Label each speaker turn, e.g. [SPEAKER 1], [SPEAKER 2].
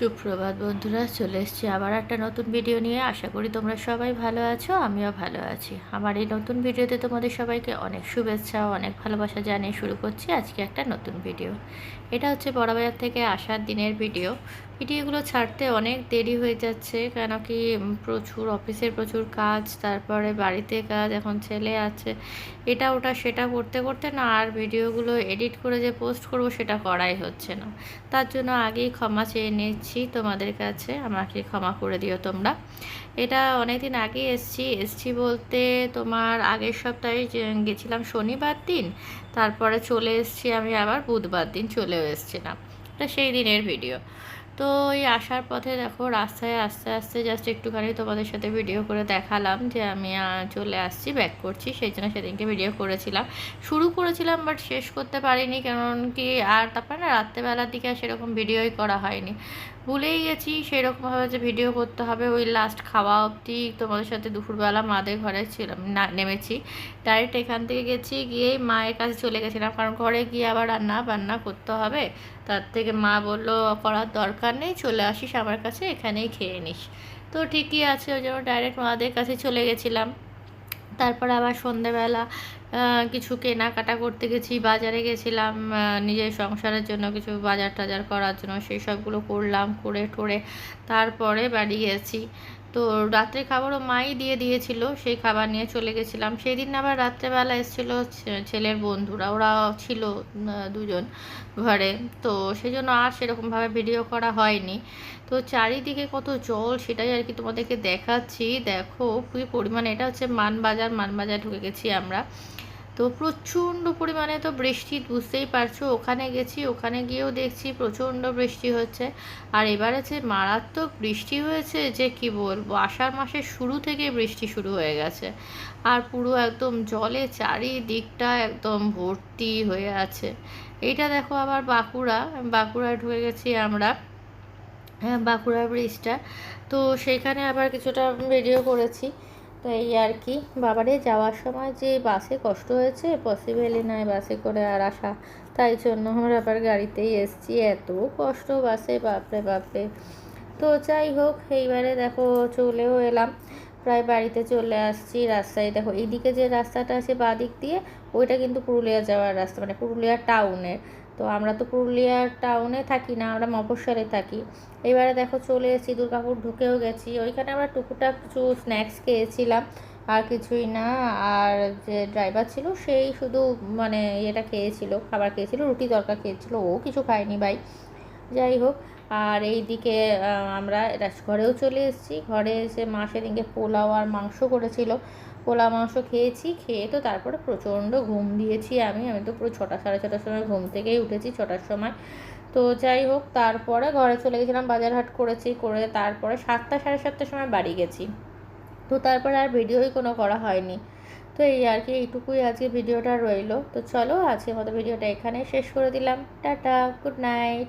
[SPEAKER 1] সুপ্রভাত বন্ধুরা, চলে এসছি আবার একটা নতুন ভিডিও নিয়ে। আশা করি তোমরা সবাই ভালো আছো, আমিও ভালো আছি। আমার এই নতুন ভিডিওতে তোমাদের সবাইকে অনেক শুভেচ্ছা, অনেক ভালোবাসা জানিয়ে শুরু করছি আজকে একটা নতুন ভিডিও এটা হচ্ছে বড়বাজার থেকে আসার দিনের ভিডিও ভিডিওগুলো ছাড়তে অনেক দেরি হয়ে যাচ্ছে, কেন কি প্রচুর অফিসের প্রচুর কাজ, তারপরে বাড়িতে কাজ, এখন ছেলে আছে। এটা, ওটা, সেটা করতে করতে না আর ভিডিওগুলো এডিট করে যে পোস্ট করব সেটা করাই হচ্ছে না। তার জন্য আগেই ক্ষমা চেয়ে নিচ্ছি তোমাদের কাছে, আমাকে ক্ষমা করে দিও তোমরা। এটা অনেকদিন আগে এসছি এসছি বলতে তোমার আগের সপ্তাহে গেছিলাম শনিবার দিন, তারপরে চলে এসছি আমি আবার বুধবার দিন চলেও এসছিলাম। এটা সেই দিনের ভিডিও। তো এই আসার পথে দেখো রাস্তায় আস্তে আস্তে জাস্ট একটুখানি তোমাদের সাথে ভিডিও করে দেখালাম যে আমি চলে আসছি ব্যাক করছি, সেই জন্য সেদিনকে ভিডিও করেছিলাম। শুরু করেছিলাম বাট শেষ করতে পারিনি কারণ কি আর তারপরে না রাত্রেবেলার দিকে সেরকম ভিডিওই করা হয়নি। ভুলেই গেছি, সেরকমভাবে যে ভিডিও করতে হবে। ওই লাস্ট খাওয়া অবধি তোমাদের সাথে দুপুরবেলা মাদের ঘরে ছিলাম, না, নেমেছি। ডাইরেক্ট এখান থেকে গেছি, গিয়েই মায়ের কাছে চলে গেছিলাম। কারণ ঘরে গিয়ে আবার রান্না বান্না করতে হবে। তার থেকে মা বলল, করার দরকার নেই, চলে আসিস আমার কাছে, এখানেই খেয়ে নিস। তো ঠিকই আছে, ওই জন্য ডাইরেক্ট মাদের কাছে চলে গেছিলাম। তারপর আবার সন্ধ্যেবেলা কিছু কেনাকাটা করতে গেছি, বাজারে গেছিলাম নিজের সংসারের জন্য কিছু বাজার টাজার করার জন্য, সেই সবগুলো করলাম করে টোরে তারপরে বাড়ি গেছি। তো রাত্রে খাবারও মাই দিয়ে দিয়েছিল, সেই খাবার নিয়ে চলে গেছিলাম। সেই দিন আবার রাত্রেবেলা এসেছিল ছেলের বন্ধুরা, ওরা ছিল দুজন ঘরে। তো সেই জন্য আর সেরকমভাবে ভিডিও করা হয়নি। তো চারিদিকে কত জল, সেটাই আর কি তোমাদেরকে দেখাচ্ছি। দেখো কি পরিমাণে, এটা হচ্ছে মানবাজার মানবাজার ঢুকে গেছি আমরা। তো প্রচণ্ড পরিমাণে তো বৃষ্টি, বুঝতেই পারছ, ওখানে গেছি, ওখানে গিয়েও দেখছি প্রচণ্ড বৃষ্টি হচ্ছে। আর এবারে যে মারাত্মক বৃষ্টি হয়েছে যে কি বলব, আষাঢ় মাসের শুরু থেকে বৃষ্টি শুরু হয়ে গেছে। আর পুরো একদম জলে চারিদিকটা একদম ভর্তি হয়ে আছে। এইটা দেখো আবার বাঁকুড়া বাঁকুড়া ঢুকে গেছি আমরা হ্যাঁ বাঁকুড়া ব্রিজটা তো সেইখানে আবার কিছুটা ভিডিও করেছি। তো এই আর কি। বাবারে, যাওয়ার সময় যে বাসে কষ্ট হয়েছে পসিবেলই নয় বাসে করে আর আসা। তাই জন্য আমরা আবার গাড়িতেই এসছি। এত কষ্ট বাসে, বাপরে বাপরে। তো যাই হোক, এইবারে দেখো চলেও এলাম। প্রায় বাড়িতে চলে আসছি রাস্তায়। দেখো, এইদিকে যে রাস্তাটা আছে বাঁ দিক দিয়ে, ওইটা কিন্তু পুরুলিয়া যাওয়ার রাস্তা মানে পুরুলিয়া টাউনের। তো আমরা তো পুরুলিয়া টাউনে থাকি না, আমরা মফস্বলে থাকি। এবারে দেখো চলে এসেছি, দুর্গাপুর ঢুকেও গেছি। ওইখানে আমরা টুকুটাক কিছু স্ন্যাক্স খেয়েছিলাম, আর কিছুই না। আর যে ড্রাইভার ছিল, সেই শুধু মানে এটা খেয়েছিল, খাবার খেয়েছিল, রুটি তরকা খেয়েছিল, ও কিছু খায়নি ভাই। যাই হোক আর এই দিকে আমরা রাস- ঘরেও চলে এসেছি। ঘরে এসে মা সেদিনকে পোলাও আর মাংস করেছিল। পোলাও, মাংস খেয়েছি, খেয়ে তো তারপরে প্রচণ্ড ঘুম দিয়েছি আমি। আমি তো পুরো ছটা, সাড়ে ছটার সময় ঘুম থেকেই উঠেছি ছটার সময়। তো যাই হোক, তারপরে ঘরে চলে গেছিলাম, বাজার হাট করেছি, করে তারপরে সাতটা, সাড়ে সাতটার সময় বাড়ি গেছি। তো তারপরে আর ভিডিওই কোনো করা হয়নি। তো এই আর কি, এইটুকুই আজকে ভিডিওটা রইল। তো চলো, আজকের মতো ভিডিওটা এখানে শেষ করে দিলাম। Ta-ta, good night.